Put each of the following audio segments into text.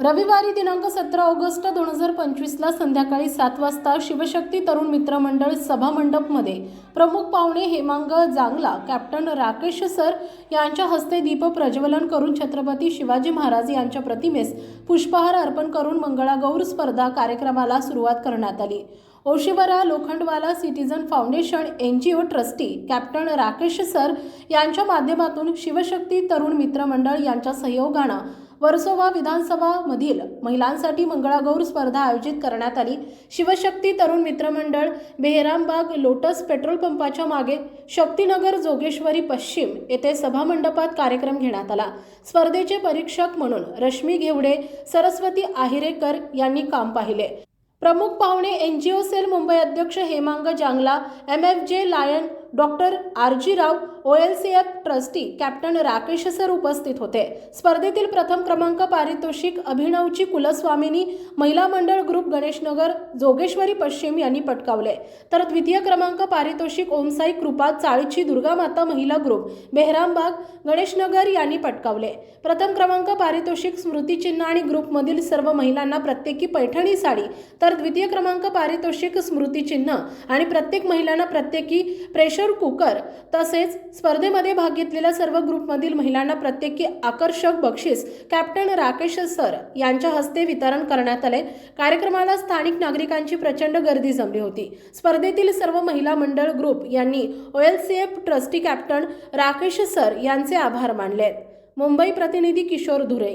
रविवारी दिनांक सतरा ऑगस्ट दोन हजार पंचवीसला संध्याकाळी सात वाजता शिवशक्ती तरुण मित्र मंडळ प्रमुख पाहुणे हेमांग जांगला कॅप्टन राकेश सर यांच्या हस्ते दीप प्रज्वलन करून छत्रपती शिवाजी महाराज यांच्या प्रतिमेस पुष्पहार अर्पण करून मंगळागौर स्पर्धा कार्यक्रमाला सुरुवात करण्यात आली. Oshiwara Lokhandwala citizen foundation N G O trustee captain Rakesh sir यांच्या माध्यमातून शिवशक्ती तरुण मित्रमंडळ यांच्या सहयोगानं वर्सोवा विधानसभामधील महिलांसाठी मंगळागौर स्पर्धा आयोजित करण्यात आली. शिवशक्ती तरुण मित्रमंडळ बेहरामबाग लोटस पेट्रोल पंपाच्या मागे शक्तीनगर जोगेश्वरी पश्चिम येथे सभामंडपात कार्यक्रम घेण्यात आला. स्पर्धेचे परीक्षक म्हणून रश्मी घेवडे सरस्वती आहिरेकर यांनी काम पाहिले. प्रमुख पाहुणे N G O cell Mumbai अध्यक्ष Hemang Jangla M F J lion doctor R G Rao O L C F trustee captain Rakesh sir उपस्थित होते. स्पर्धेतील प्रथम क्रमांक पारितोषिक अभिनवची कुलस्वामिनी महिला मंडळ ग्रुप गणेशनगर जोगेश्वरी पश्चिम यांनी पटकावले. तर द्वितीय क्रमांक पारितोषिक ओमसाई कृपा चाळीची दुर्गामाता महिला ग्रुप बेहरामबाग गणेशनगर यांनी पटकावले. प्रथम क्रमांक पारितोषिक स्मृतिचिन्ह आणि ग्रुपमधील सर्व महिलांना प्रत्येकी पैठणी साडी. तर द्वितीय क्रमांक पारितोषिक स्मृतिचिन्ह आणि प्रत्येक महिलांना प्रत्येकी प्रेशर कुकर तसेच स्पर्धेमध्ये भाग घेतलेल्या सर्व ग्रुपमधील महिलांना प्रत्येकी आकर्षक बक्षीस कॅप्टन राकेश सर यांच्या हस्ते वितरण करण्यात आले. कार्यक्रमाला स्थानिक नागरिकांची प्रचंड गर्दी जमली होती. स्पर्धेतील सर्व महिला मंडळ ग्रुप यांनी OLCF trustee captain Rakesh sir यांचे आभार मानले. मुंबई प्रतिनिधी किशोर धुरे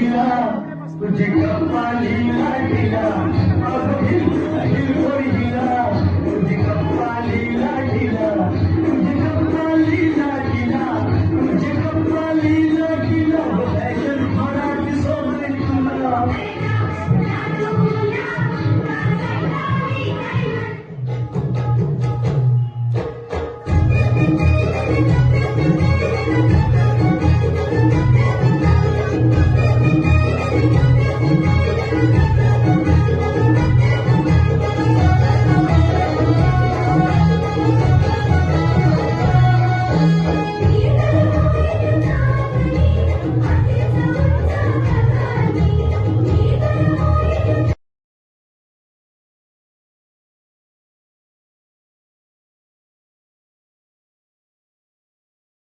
Thank you.